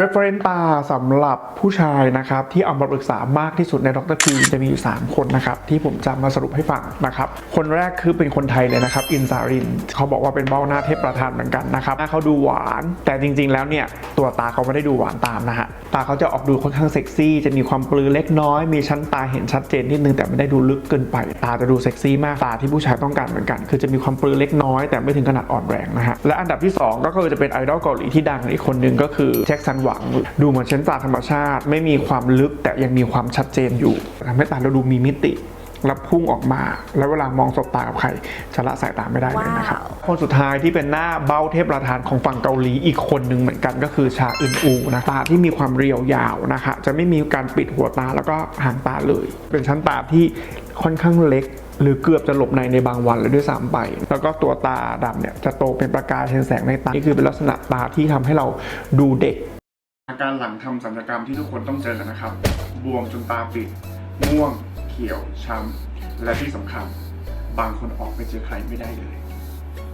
reference ตาสำหรับผู้ชายนะครับที่เอามาปรึกษามากที่สุดในดรพีจะมีอยู่ 3 คนนะครับที่ผมจะมาสรุปให้ฟังนะครับ คนแรกคือเป็นคนไทยเลยนะครับอินสารินเขาบอกว่าเป็นเบ้าหน้าเทพประธานเหมือนกันนะครับหน้าเขาดูหวาน แต่จริงๆแล้วเนี่ยตัวตาเขาไม่ได้ดูหวานตามนะฮะตาเขาจะออกดูค่อนข้างเซ็กซี่ จะมีความปลือเล็กน้อย มีชั้นตาเห็นชัดเจนนิดนึงแต่ไม่ได้ดูลึกเกินไป ตาจะดูเซ็กซี่มากตาที่ผู้ชายต้องการเหมือนกัน คือจะมีความปลือเล็กน้อยแต่ไม่ถึงขนาดอ่อนแรงนะฮะและอันดับที่สองก็คือจะเป็นไอดอลเกาหลีที่ดังอีกคนนึงก็คือแจ็คสันหวง ดูเหมือนชั้นตาธรรมชาติ ไม่มีความลึกแต่ยังมีความชัดเจนอยู่ทำให้ตาเราดูมีมิติแล้วพุ่งออกมา แล้วเวลามองสบตากับใครจะละสายตาไม่ได้เลยนะครับว้าวคนสุดท้ายที่เป็นหน้าเบ้าเทพประธานของฝั่งเกาหลีอีกคนหนึ่งเหมือนกันก็คือชาอึนอูนะตาที่มีความเรียวยาวนะคะจะไม่มีการปิดหัวตาแล้วก็หางตาเลย เป็นชั้นตาที่ค่อนข้างเล็ก หรือเกือบจะหลบในในบางวันเลยด้วยซ้ำไป แล้วก็ตัวตาดำเนี่ยจะโตเป็นประกายเห็นแสงในตา นี่คือเป็นลักษณะตาที่ทำให้เราดูเด็ก อาการหลังทำศัลยกรรมที่ทุกคนต้องเจอนะครับ บวมจนตาปิด ม่วง เขียว ช้ำ และที่สำคัญ บางคนออกไปเจอใครไม่ได้เลย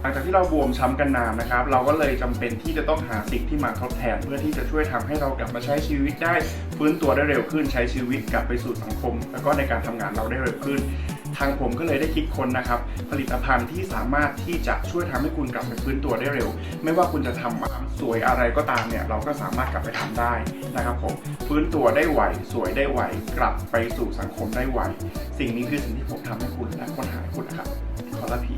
หลังจากที่เราบวมช้ำกันนานนะครับ เราก็เลยจำเป็นที่จะต้องหาสิ่งที่มาทดแทน เพื่อที่จะช่วยทำให้เรากลับมาใช้ชีวิตได้ฟื้นตัวได้เร็วขึ้น ใช้ชีวิตกลับไปสู่สังคม แล้วก็ในการทำงานเราได้เร็วขึ้น ทางผมก็เลยได้คิดค้นนะครับ ผลิตภัณฑ์ที่สามารถที่จะช่วยทำให้คุณกลับไปฟื้นตัวได้เร็ว ไม่ว่าคุณจะทำมาสวยอะไรก็ตามเนี่ย เราก็สามารถกลับไปทำได้นะครับผมฟื้นตัวได้ไวสวยได้ไวกลับไปสู่สังคมได้ไวสิ่งนี้คือสิ่งที่ผมทำให้คุณและคนหาคุณนะครับขอละพี